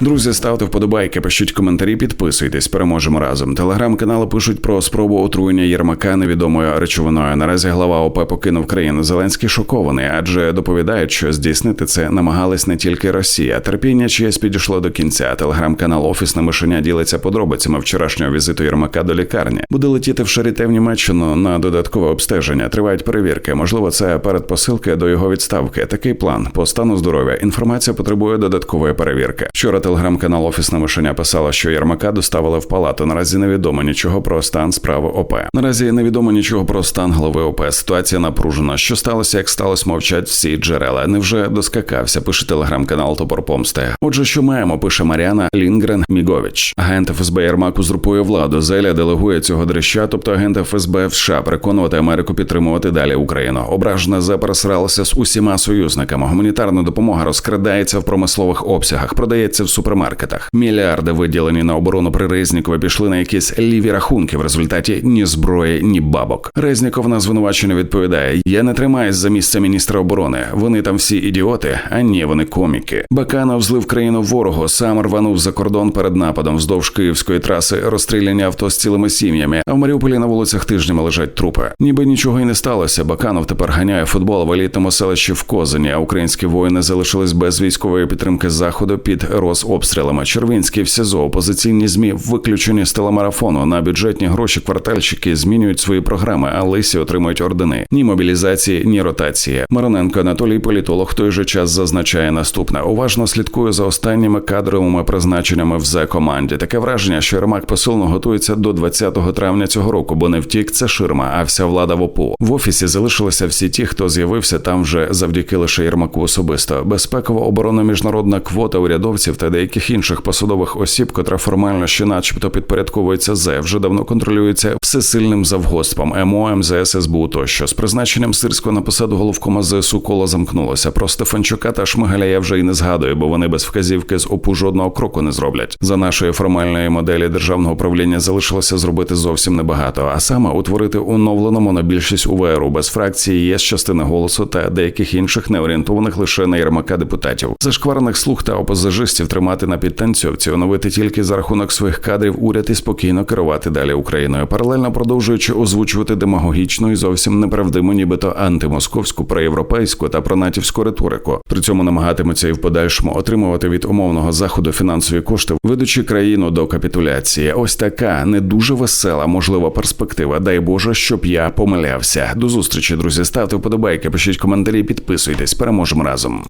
Друзі, ставте вподобайки, пишіть коментарі, підписуйтесь, переможемо разом. Телеграм-канали пишуть про спробу отруєння Єрмака невідомою речовиною. Наразі глава ОП покинув країну. Зеленський шокований, адже доповідають, що здійснити це намагалась не тільки Росія. Терпіння чиясь підійшло до кінця. Телеграм-канал Офісне мишеня ділиться подробицями вчорашнього візиту Єрмака до лікарні. Буде летіти в Шаріте в Німеччину на додаткове обстеження. Тривають перевірки. Можливо, це передпосилки до його відставки. Такий план по стану здоров'я. Інформація потребує додаткової перевірки. Вчора телеграм-канал Офісне мишеня писала, що Єрмака доставили в палату. Наразі невідомо нічого про стан справи ОП. Наразі невідомо нічого про стан голови ОП. Ситуація напружена. Що сталося, як сталося, мовчать всі джерела. Невже доскакався? Пише телеграм-канал Топор Помсти. Отже, що маємо? Пише Маріана Лінгрен Мігович. Агент ФСБ Єрмак узурпує владу. Зеля делегує цього дрища, тобто агента ФСБ в США переконувати Америку підтримувати далі Україну. Ображена зе пересралася з усіма союзниками. Гуманітарна допомога розкрадається в промислових обсягах, продається в супермаркетах. Мільярди виділені на оборону при Резнікові пішли на якісь ліві рахунки. В результаті ні зброї, ні бабок. Резніков на звинувачення відповідає: Я не тримаюсь за місце міністра оборони. Вони там всі ідіоти, а ні, вони коміки. Баканов злив країну ворогу, сам рванув за кордон перед нападом вздовж київської траси, розстріляні авто з цілими сім'ями. А в Маріуполі на вулицях тижнями лежать трупи. Ніби нічого й не сталося. Баканов тепер ганяє футбол в елітному селищі в Козині, а українські воїни залишились без військової підтримки заходу під розобстрілами. Червінський в СІЗО опозиційні змі виключені з телемарафону на бюджетні гроші. Квартальщики змінюють свої програми, а лисі отримують ордени. Ні мобілізації, ні ротації. Мароненко Анатолій політолог той же час зазначає наступне: уважно слідкує за останніми кадровими призначеннями в зе команді. Таке враження, що Єрмак посилно готується до 20 травня цього року, бо не втік це ширма, а вся влада в ОПУ. В офісі залишилися всі ті, хто з'явився там вже завдяки лише Єрмаку особисто. Безпекова оборона міжнародна квота урядовців та деяких інших посадових осіб, котра формально ще, начебто, підпорядковується зе, вже давно контролюється всесильним завгоспом МО, МЗС, СБУ тощо. З призначенням Сирського на посаду головкома ЗСУ коло замкнулося. Про Стефанчука та Шмигаля я вже й не згадую, бо вони без вказівки з ОПУ жодного кроку не зроблять. За нашої формальної моделі державного управління залишилося зробити зовсім небагато, а саме утворити оновлену монобільшість УВРу без фракції є частини голосу та деяких інших неорієнтованих лише на Єрмака депутатів. Зашкварених слуг та опозажистів тримати на підтанцьовці, оновити тільки за рахунок своїх кадрів уряд і спокійно керувати далі Україною, паралельно продовжуючи озвучувати демагогічну і зовсім неправдиму, нібито антимосковську, проєвропейську та пронатівську риторику. При цьому намагатиметься і в подальшому отримувати від умовного заходу фінансові кошти, ведучи країну до капітуляції. Ось така не дуже весела, можлива перспектива. Дай Боже, щоб я помилявся. До зустрічі, друзі. Ставте вподобайки, пишіть коментарі, підписуйтесь. Переможемо разом.